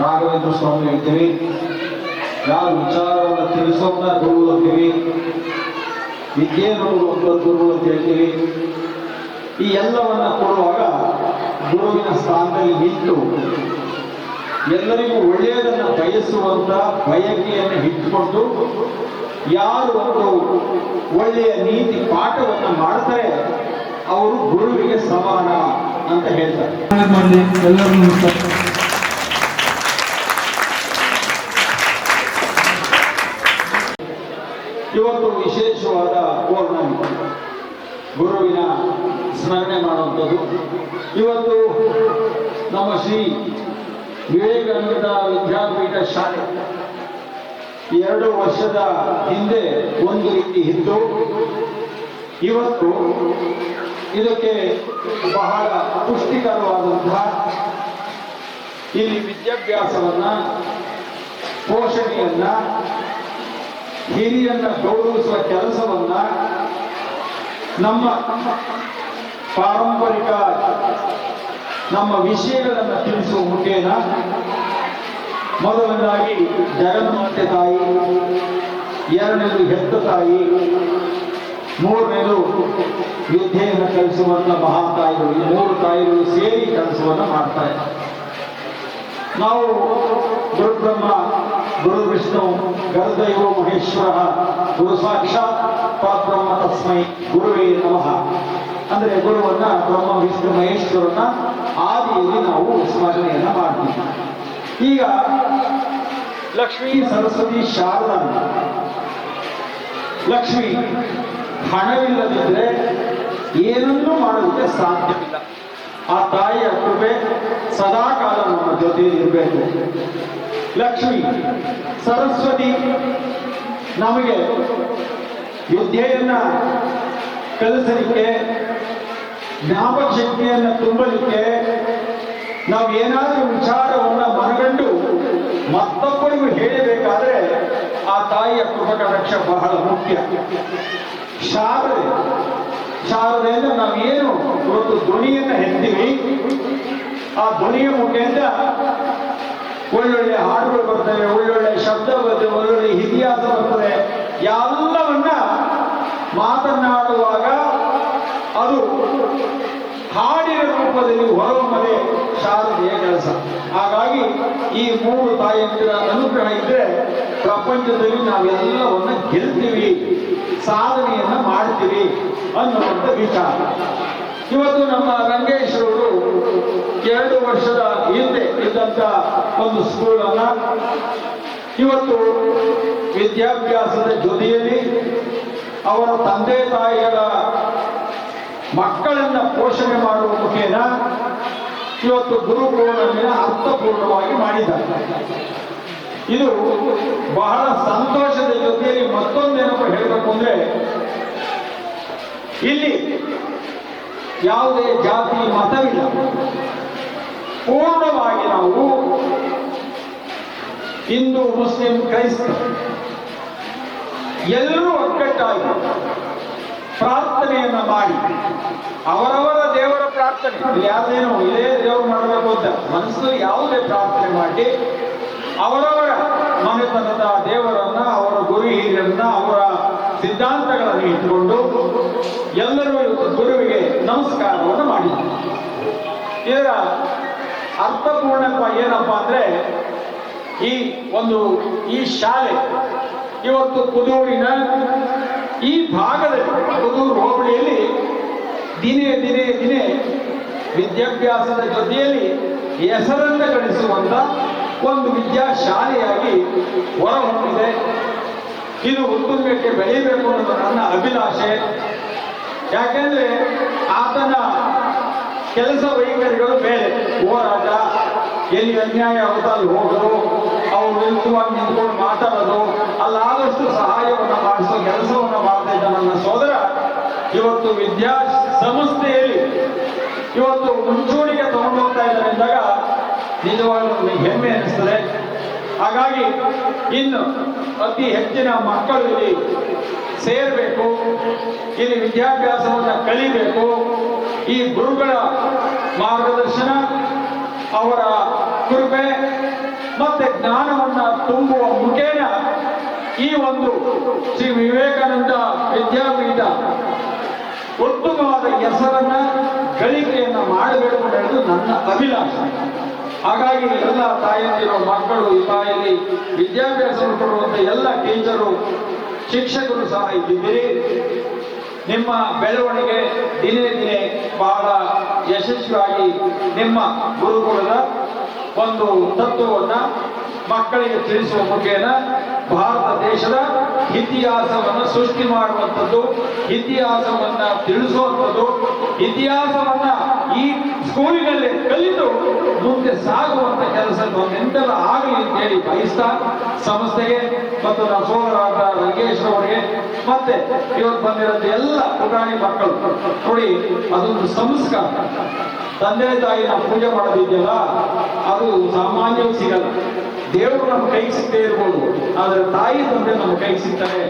ರಾಘವೇಂದ್ರ ಸ್ವಾಮಿ ಹೇಳ್ತೀವಿ ಯಾರು ವಿಚಾರವನ್ನು ತಿಳಿಸೋನ್ನ ಗುರು ಅಂತೀವಿ. ವಿದ್ಯೆಯನ್ನು ಕೊಡುವಂಥ ಗುರು ಅಂತ ಹೇಳ್ತೀವಿ. ಈ ಎಲ್ಲವನ್ನ ಕೊಡುವಾಗ ಗುರುವಿನ ಸ್ಥಾನದಲ್ಲಿ ನಿಂತು ಎಲ್ಲರಿಗೂ ಒಳ್ಳೆಯದನ್ನು ಬಯಸುವಂತ ಬಯಕೆಯನ್ನು ಇಟ್ಟುಕೊಂಡು ಯಾರು ಒಂದು ಒಳ್ಳೆಯ ನೀತಿ ಪಾಠವನ್ನು ಮಾಡ್ತಾರೆ, ಅವರು ಗುರುವಿಗೆ ಸಮಾನ ಅಂತ ಹೇಳ್ತಾರೆ. ಇವತ್ತು ವಿಶೇಷವಾದ ಪೌರ್ಣಮಿ ಗುರುವಿನ ಸ್ಮರಣೆ ಮಾಡುವಂಥದ್ದು. ಇವತ್ತು ನಮ್ಮ ಶ್ರೀ ವಿವೇಕಾನಂದ ವಿದ್ಯಾಪೀಠ ಶಾಲೆ ಎರಡು ವರ್ಷದ ಹಿಂದೆ ಒಂದು ರೀತಿ ಇತ್ತು. ಇವತ್ತು ಇದಕ್ಕೆ ಬಹಳ ಪುಷ್ಟಿಕರವಾದಂತಹ ಇಲ್ಲಿ ವಿದ್ಯಾಭ್ಯಾಸವನ್ನ, ಪೋಷಣೆಯನ್ನ ಹಿರಿಯನ್ನ ಗೌರವಿಸುವ ಕೆಲಸವನ್ನ ನಮ್ಮ ಪಾರಂಪರಿಕ ನಮ್ಮ ವಿಷಯಗಳನ್ನು ತಿಳಿಸುವ ಮುಖೇನ ಮೊದಲನೇದಾಗಿ ಜಗನ್ಮಾತೆ ತಾಯಿ, ಎರಡನೇದು ಹೆತ್ತ ತಾಯಿ, ಮೂರನೇದು ವಿದ್ಯೆಯನ್ನು ಕಲಿಸುವಂತ ಮಹಾತಾಯಿಗಳು, ಈ ಮೂರು ತಾಯಿಗಳು ಸೇರಿ ಕೆಲಸವನ್ನು ಮಾಡ್ತಾರೆ. ನಾವು ಗುರು ಬ್ರಹ್ಮ ಗುರು ವಿಷ್ಣು ಗರುದೈವ ಮಹೇಶ್ವರ. ಗುರು ಸಾಕ್ಷಾತ್ ಪರಬ್ರಹ್ಮ ತಸ್ಮೈ. ಗುರುವೇ ನಮಃ. ಅಂದರೆ ಗುರುವನ್ನ ಬ್ರಹ್ಮ, ವಿಷ್ಣು, ಮಹೇಶ್ವರನ ಆದಿಯಲ್ಲಿ ನಾವು ಸ್ಮರಣೆಯನ್ನ ಮಾಡ್ತೀವಿ. ಈಗ ಲಕ್ಷ್ಮೀ, ಸರಸ್ವತಿ, ಶಾರದಾ. ಲಕ್ಷ್ಮಿ ಹಣವಿಲ್ಲದಿದ್ದರೆ ಏನನ್ನೂ ಮಾಡೋದಕ್ಕೆ ಸಾಧ್ಯವಿಲ್ಲ. ಆ ತಾಯಿಯ ಕೃಪೆ ಸದಾಕಾಲ ನಮ್ಮ ಜೊತೆಯಲ್ಲಿ ಇರಬೇಕು. ಲಕ್ಷ್ಮಿ, ಸರಸ್ವತಿ, ನಮಗೆ ವಿದ್ಯೆಯನ್ನ ಕಲಿಸಲಿಕ್ಕೆ, ಜ್ಞಾಪಕ ಶಕ್ತಿಯನ್ನ ತುಂಬಲಿಕ್ಕೆ ನಾವು ಏನಾದರೂ ವಿಚಾರವನ್ನು ಮನಗಂಡು ಮತ್ತೊಬ್ಬರಿಗೂ ಹೇಳಬೇಕಾದ್ರೆ ಆ ತಾಯಿಯ ಕೃಪಕ ರಕ್ಷ ಬಹಳ ಮುಖ್ಯ. ಶಾರದೆ ಶಾರದೆಯಿಂದ ನಾವೇನು ಇವತ್ತು ಧ್ವನಿಯನ್ನು ಹೆತ್ತೀವಿ ಆ ಧ್ವನಿಯ ಮುಖೇನ ಒಳ್ಳೊಳ್ಳೆ ಹಾಡುಗಳು ಬರ್ತವೆ, ಒಳ್ಳೊಳ್ಳೆ ಶಬ್ದ ಬರ್ತವೆ, ಒಳ್ಳೊಳ್ಳೆ ಇತಿಹಾಸ ಬರ್ತದೆ. ಎಲ್ಲವನ್ನ ಮಾತನಾಡುವಾಗ ಅದು ಹಾಡಿನ ರೂಪದಲ್ಲಿ ಹೊರಹೊಮ್ಮದೆ ಶಾರದೆಯ ಕೆಲಸ. ಹಾಗಾಗಿ ಈ ಮೂರು ತಾಯಂದಿರ ಅನುಗ್ರಹ ಇದ್ರೆ ಪ್ರಪಂಚದಲ್ಲಿ ನಾವೆಲ್ಲವನ್ನ ಗೆಲ್ತೀವಿ, ಸಾಧನೆಯನ್ನ ಮಾಡ್ತೀವಿ ಅನ್ನುವಂಥ ವಿಚಾರ. ಇವತ್ತು ನಮ್ಮ ರಂಗೇಶ್ವರರು ಎರಡು ವರ್ಷದ ಹಿಂದೆ ಇದ್ದಂತ ಒಂದು ಸ್ಕೂಲನ್ನ ಇವತ್ತು ವಿದ್ಯಾಭ್ಯಾಸದ ಜೊತೆಯಲ್ಲಿ ಅವರ ತಂದೆ ತಾಯಿಗಳ ಮಕ್ಕಳನ್ನ ಪೋಷಣೆ ಮಾಡುವ ಮುಖೇನ ಇವತ್ತು ಗುರು ಪೂರ್ಣಮಿನ ಅರ್ಥಪೂರ್ಣವಾಗಿ ಮಾಡಿದ್ದಾರೆ. ಇದು ಬಹಳ ಸಂತೋಷದ ಜೊತೆಯಲ್ಲಿ ಮತ್ತೊಂದೇನಪ್ಪ ಹೇಳಬೇಕು ಅಂದ್ರೆ, ಇಲ್ಲಿ ಯಾವುದೇ ಜಾತಿ ಮತವಿಲ್ಲ. ಪೂರ್ಣವಾಗಿ ನಾವು ಹಿಂದೂ, ಮುಸ್ಲಿಂ, ಕ್ರೈಸ್ತ ಎಲ್ಲರೂ ಒಗ್ಗಟ್ಟಾಗಿ ಪ್ರಾರ್ಥನೆಯನ್ನ ಮಾಡಿ, ಅವರವರ ದೇವರ ಪ್ರಾರ್ಥನೆ. ಯಾವ್ದೇನು ಇದೇ ದೇವರು ಮಾಡಬೇಕು ಅಂತ ಮನಸ್ಸು ಯಾವುದೇ ಪ್ರಾರ್ಥನೆ ಮಾಡಿ, ಅವರವರ ಮನೆತನದ ದೇವರನ್ನ, ಅವರ ಗುರು ಹಿರಿಯರನ್ನ, ಅವರ ಸಿದ್ಧಾಂತಗಳನ್ನು ಇಟ್ಟುಕೊಂಡು ಎಲ್ಲರೂ ಗುರುವಿಗೆ ನಮಸ್ಕಾರವನ್ನು ಮಾಡಿದ್ದಾರೆ ಇದರ ಅರ್ಥಪೂರ್ಣಪ್ಪ ಏನಪ್ಪ ಅಂದ್ರೆ ಈ ಒಂದು ಈ ಶಾಲೆ ಇವತ್ತು ಕುದೂರಿನ ಈ ಭಾಗದಲ್ಲಿ ಕುದೂರು ಹೋಬಳಿಯಲ್ಲಿ ದಿನೇ ದಿನೇ ದಿನೇ ವಿದ್ಯಾಭ್ಯಾಸದ ಜೊತೆಯಲ್ಲಿ ಹೆಸರನ್ನು ಗಳಿಸುವಂತ ಒಂದು ವಿದ್ಯಾಶಾಲೆಯಾಗಿ ಹೊರಹೊಮ್ಮಿದೆ. ಇದು ಉತ್ತುಂಗಕ್ಕೆ ಬೆಳೆಯಬೇಕು ಅನ್ನೋದು ನನ್ನ ಅಭಿಲಾಷೆ. ಯಾಕೆಂದ್ರೆ ಆತನ ಕೆಲಸ ವೈಖರಿಗಳು ಬೇರೆ. ಹೋರಾಟ ಎಲ್ಲಿ ಅನ್ಯಾಯ ಅಂತ ಅಲ್ಲಿ ಹೋಗೋದು ಅವ್ರು ನಿಂತುವಾಗಿ ನಿಂತ್ಕೊಂಡು ಮಾತಾಡೋದು, ಅಲ್ಲಾದಷ್ಟು ಸಹಾಯವನ್ನು ಮಾಡಿಸೋ ಕೆಲಸವನ್ನು ಮಾಡ್ತಾ ಇದ್ದ ನನ್ನ ಸೋದರ. ಇವತ್ತು ವಿದ್ಯಾ ಸಂಸ್ಥೆಯಲ್ಲಿ, ಇವತ್ತು ಮುಂಚೂಣಿಗೆ ತಗೊಂಡು ಹೋಗ್ತಾ ಇದ್ದಾರೆ ಅಂದಾಗ ಹೆಮ್ಮೆ ಅನಿಸ್ತದೆ. ಹಾಗಾಗಿ, ಇನ್ನು ಅತಿ ಹೆಚ್ಚಿನ ಮಕ್ಕಳು ಇಲ್ಲಿ ಸೇರಬೇಕು, ಇಲ್ಲಿ ವಿದ್ಯಾಭ್ಯಾಸವನ್ನು ಕಲಿಬೇಕು, ಈ ಗುರುಗಳ ಮಾರ್ಗದರ್ಶನ, ಅವರ ಕೃಪೆ ಮತ್ತೆ ಜ್ಞಾನವನ್ನು ತುಂಬುವ ಮುಖೇನ ಈ ಒಂದು ಶ್ರೀ ವಿವೇಕಾನಂದ ವಿದ್ಯಾಪೀಠ ಉತ್ತಮವಾದ ಹೆಸರನ್ನ, ಗಳಿಕೆಯನ್ನ ಮಾಡಬೇಕು ಹೇಳುದು ನನ್ನ ಅಭಿಲಾಷ. ಹಾಗಾಗಿ ಎಲ್ಲ ತಾಯಂದಿರೋ ಮಕ್ಕಳು, ಈ ತಾಯಲ್ಲಿ ವಿದ್ಯಾಭ್ಯಾಸ ಕೊಡುವಂತ ಎಲ್ಲ ಟೀಚರು ಶಿಕ್ಷಕರು ಸಹ ಇದ್ದಿದ್ದೀರಿ ನಿಮ್ಮ ಬೆಳವಣಿಗೆ ದಿನೇ ದಿನೇ ಬಹಳ ಯಶಸ್ವಿಯಾಗಿ ನಿಮ್ಮ ಗುರುಕುಲದ ಒಂದು ತತ್ವವನ್ನು ಮಕ್ಕಳಿಗೆ ತಿಳಿಸುವ ಮುಖೇನ ಭಾರತ ದೇಶದ ಇತಿಹಾಸವನ್ನು ಸೃಷ್ಟಿ ಮಾಡುವಂಥದ್ದು, ಇತಿಹಾಸವನ್ನು ತಿಳಿಸುವಂಥದ್ದು, ಇತಿಹಾಸವನ್ನ ಈ ಸ್ಕೂಲಿನಲ್ಲಿ ಕಲಿತು ಮುಂದೆ ಸಾಗುವಂತ ಕೆಲಸ ಒಂದೆಂತೆಲ್ಲ ಆಗಲಿ ಅಂತೇಳಿ ಬಯಸ್ತಾ, ಸಂಸ್ಥೆಗೆ ಮತ್ತು ನಮ್ಮ ಸೋದರಾದ ರಂಗೇಶ್ ಅವರಿಗೆ, ಮತ್ತೆ ಇವತ್ತು ಬಂದಿರೋದು ಎಲ್ಲ ಪುಟಾಣಿ ಮಕ್ಕಳು. ನೋಡಿ, ಅದೊಂದು ಸಂಸ್ಕಾರ. ತಂದೆ ತಾಯಿ ನಾವು ಪೂಜೆ ಮಾಡೋದಿದೆಯಲ್ಲ, ಅದು ಸಾಮಾನ್ಯವಾಗಿ ಸಿಗಲ್ಲ. ದೇವರು ನಮ್ಮ ಕೈ ಸಿಗದೆ ಇರ್ಬೋದು, ಆದರೆ ತಾಯಿ ತಂದೆ ನಮ್ಮ ಕೈ ಸಿಗ್ತಾರೆ.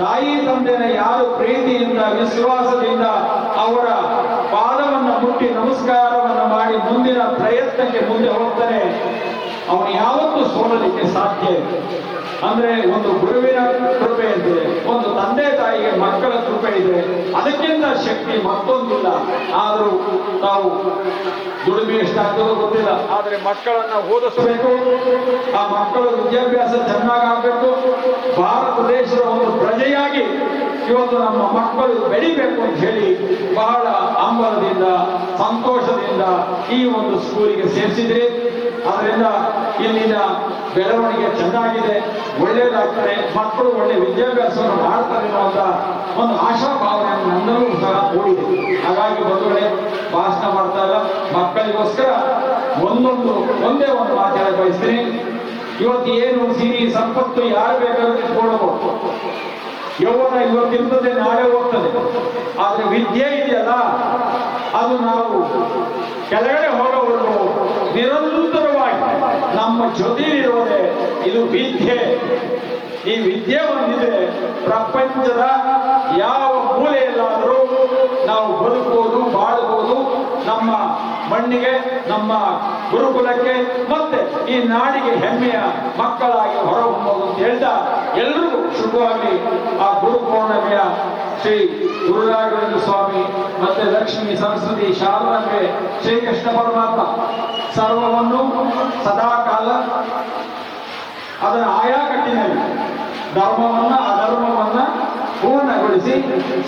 ತಾಯಿ ತಂದೆನ ಯಾರು ಪ್ರೀತಿಯಿಂದ, ವಿಶ್ವಾಸದಿಂದ ಅವರ ಪಾದವನ್ನ ಮುಟ್ಟಿ ನಮಸ್ಕಾರವನ್ನ ಮಾಡಿ ಮುಂದಿನ ಪ್ರಯತ್ನಕ್ಕೆ ಮುಂದೆ ಹೋಗ್ತಾರೆ ಅವನು ಯಾವತ್ತೂ ಸೋಲಲಿಕ್ಕೆ ಸಾಧ್ಯ. ಅಂದ್ರೆ ಒಂದು ಗುರುವಿನ ಕೃಪೆ ಇದೆ, ಒಂದು ತಂದೆ ತಾಯಿಗೆ ಮಕ್ಕಳ ಕೃಪೆ ಇದೆ. ಅದಕ್ಕಿಂತ ಶಕ್ತಿ ಮತ್ತೊಂದಿಲ್ಲ. ಆದರೂ ನಾವು ದುಡಿಮೆ ಎಷ್ಟಾಗ್ತದೋ ಗೊತ್ತಿಲ್ಲ. ಆದ್ರೆ ಮಕ್ಕಳನ್ನ ಓದಿಸಬೇಕು. ಆ ಮಕ್ಕಳ ವಿದ್ಯಾಭ್ಯಾಸ ಚೆನ್ನಾಗಾಗಬೇಕು. ಭಾರತ ದೇಶದ ಒಂದು ಪ್ರಜೆಯಾಗಿ ಇವತ್ತು ನಮ್ಮ ಮಕ್ಕಳು ಬೆಳಿಬೇಕು ಅಂತ ಹೇಳಿ ಬಹಳ ಹಂಬಲದಿಂದ ಸಂತೋಷದಿಂದ ಈ ಒಂದು ಸ್ಕೂಲಿಗೆ ಸೇರಿಸಿದ್ರಿ. ಅದರಿಂದ ಇಲ್ಲಿನ ಬೆಳವಣಿಗೆ ಚೆನ್ನಾಗಿದೆ. ಒಳ್ಳೆಯದಾಗ್ತದೆ ಮಕ್ಕಳು ಒಳ್ಳೆ ವಿದ್ಯಾಭ್ಯಾಸವನ್ನು ಮಾಡ್ತಾರೆ ಅನ್ನುವಂಥ ಒಂದು ಆಶಾಭಾವನೆಯನ್ನು ನನ್ನಲ್ಲೂ ಸಹ ಮೂಡಿದೆ. ಹಾಗಾಗಿ ಬಂಧುಗಳೇ, ಭಾಷಣ ಮಾಡ್ತಾ ಇಲ್ಲ. ಮಕ್ಕಳಿಗೋಸ್ಕರ ಒಂದೊಂದು, ಒಂದೇ ಒಂದು ಮಾತಾಡ ಬಯಸ್ತೀನಿ ಇವತ್ತು ಏನು ಸಿರಿ ಸಂಪತ್ತು ಯಾರು ಬೇಕಾದ್ರೂ ಇಟ್ಕೊಳ್ಬಹುದು ಯೌವನ ಇವತ್ತಿರ್ತದೆ ನಾಳೆ ಹೋಗ್ತದೆ. ಆದ್ರೆ ವಿದ್ಯೆ ಇದೆಯಲ್ಲ, ಅದು ನಾವು ಕೆಳಗಡೆ ಹೋಗೋವರೆಗೂ ನಿರಂತರವಾಗಿ ನಮ್ಮ ಜೊತೆಲಿರೋದೆ, ಇದು ವಿದ್ಯೆ. ಈ ವಿದ್ಯೆ ಒಂದಿದೆ ಪ್ರಪಂಚದ ಯಾವ ಮೂಲೆಯಲ್ಲಾದರೂ ನಾವು ಬದುಕೋದು ಬಾಳ್ಬೋದು. ನಮ್ಮ ಮಣ್ಣಿಗೆ, ನಮ್ಮ ಗುರುಕುಲಕ್ಕೆ, ಮತ್ತೆ ಈ ನಾಡಿಗೆ ಹೆಮ್ಮೆಯ ಮಕ್ಕಳಾಗಿ ಹೊರಹೊಮ್ಮೋದು ಅಂತ ಹೇಳ್ತಾ ಎಲ್ರಿಗೂ ಶುಭವಾಗಿ ಆ ಗುರು ಪೌರ್ಣಮಿಯ ಶ್ರೀ ಗುರುರಾಘವೇಂದ್ರ ಸ್ವಾಮಿ ಮತ್ತೆ ಲಕ್ಷ್ಮಿ ಸರಸ್ವತಿ ಶಾರದಾಂಬೆ ಶ್ರೀಕೃಷ್ಣ ಪರಮಾತ್ಮ ಸರ್ವವನ್ನು ಸದಾಕಾಲ ಅದರ ಆಯಾ ಕಟ್ಟಿನಲ್ಲಿ ಧರ್ಮವನ್ನ, ಅಧರ್ಮವನ್ನ ಪೂರ್ಣಗೊಳಿಸಿ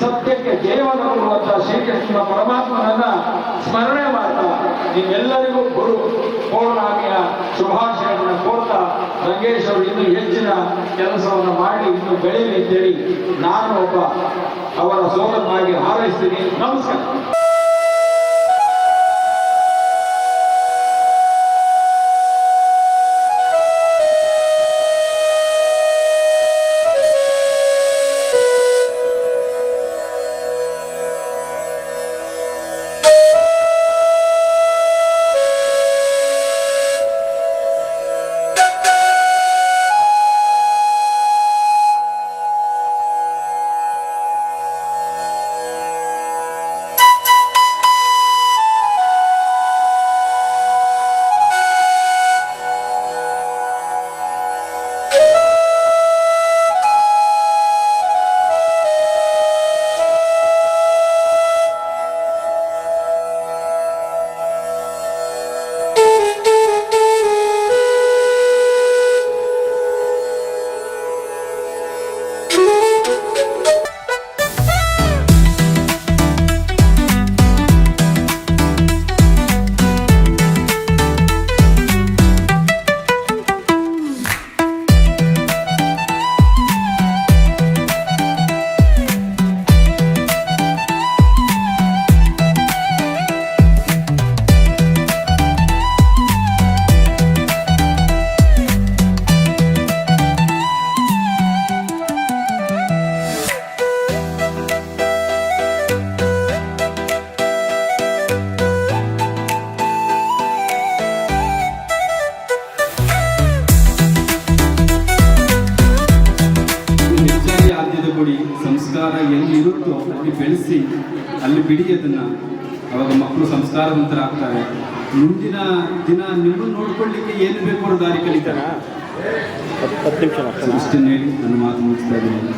ಸತ್ಯಕ್ಕೆ ಜಯವನ್ನು ಕೊಡುವಂತಹ ಶ್ರೀಕೃಷ್ಣ ಪರಮಾತ್ಮನನ್ನ ಸ್ಮರಣೆ ಮಾಡ್ತಾ ನಿಮ್ಮೆಲ್ಲರಿಗೂ ಗುರು ಪೂರ್ಣಾಮಿಯ ಶುಭಾಶಯಗಳನ್ನು ಕೋರ್ತಾ ರಂಗೇಶ್ ಅವರು ಇನ್ನೂ ಹೆಚ್ಚಿನ ಕೆಲಸವನ್ನು ಮಾಡಿ ಇನ್ನು ಬೆಳೆಯಲಿ ಅಂತೇಳಿ ನಾನು ಒಬ್ಬ ಅವರ ಸೋದರನಾಗಿ ಹಾರೈಸ್ತೀನಿ ನಮಸ್ಕಾರ ಅಲ್ಲಿ ಬೆಳೆಸಿ ಅಲ್ಲಿ ಬಿಡಿ ಅದನ್ನು ಅವಾಗ ಮಕ್ಕಳು ಸಂಸ್ಕಾರವಂತರ ಆಗ್ತಾರೆ. ಮುಂದಿನ ದಿನ ನಿಮ್ಮನ್ನು ನೋಡ್ಕೊಳ್ಳಿಕ್ಕೆ ಏನು ಬೇಕು ಅನ್ನೋ ದಾರಿ ಕಲಿತಾರೆ. ಇಷ್ಟನ್ನು ಹೇಳಿ ನನ್ನ ಮಾತು ಮುಗಿಸ್ತಾ ಇದ್ದೀನಿ.